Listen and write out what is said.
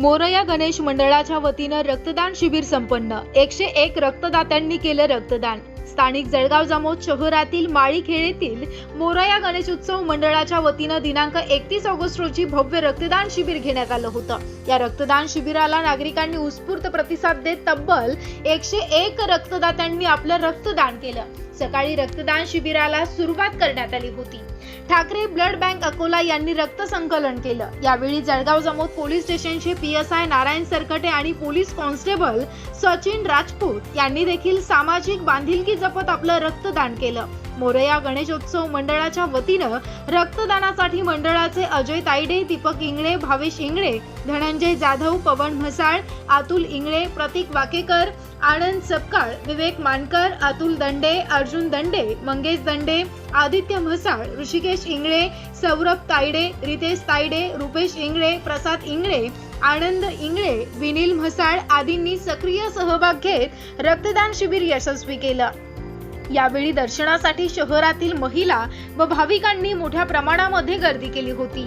मोरया गणेश मंडळाच्या वतीनं रक्तदान शिबिर संपन्न. एकशे एक रक्तदात्यांनी केलं रक्तदान. स्थानिक जळगाव जामोद शहरातील माळीखेड येथील मोरया गणेश उत्सव मंडळाच्या वतीनं दिनांक एकतीस ऑगस्ट रोजी भव्य रक्तदान शिबिर घेण्यात आलं होतं. या रक्तदान शिबिराला नागरिकांनी उत्स्फूर्त प्रतिसाद देत तब्बल एकशे एक रक्तदात्यांनी आपलं रक्तदान केलं. सकाळी रक्तदान शिबिराला सुरुवात करण्यात आली होती. ठाकरे ब्लड बँक अकोला यांनी रक्त संकलन केलं. यावेळी जळगाव जामोद पोलीस स्टेशनचे पी. पीएसआय नारायण सरकटे आणि पोलीस कॉन्स्टेबल सचिन राजपूत यांनी देखील सामाजिक बांधिलकी जपत आपलं रक्तदान केलं. मोरया गणेशोत्सव मंडळाच्या वतीनं रक्तदानासाठी मंडळाचे अजय तायडे दीपक इंगळे भावेश इंगळे धनंजय जाधव पवन म्हसाळ अतुल इंगळे प्रतीक वाकेकर आनंद सपकाळ विवेक मानकर अतुल दंडे अर्जुन दंडे मंगेश दंडे आदित्य म्हसाळ ऋषिकेश इंगळे सौरभ तायडे रितेश तायडे रुपेश इंगळे प्रसाद इंगळे आनंद इंगळे विनील म्हसाळ आदींनी सक्रिय सहभाग घेत रक्तदान शिबिर यशस्वी केलं. यावेळी दर्शनासाठी शहरातील महिला व भाविकांनी मोठ्या प्रमाणामध्ये गर्दी केली होती.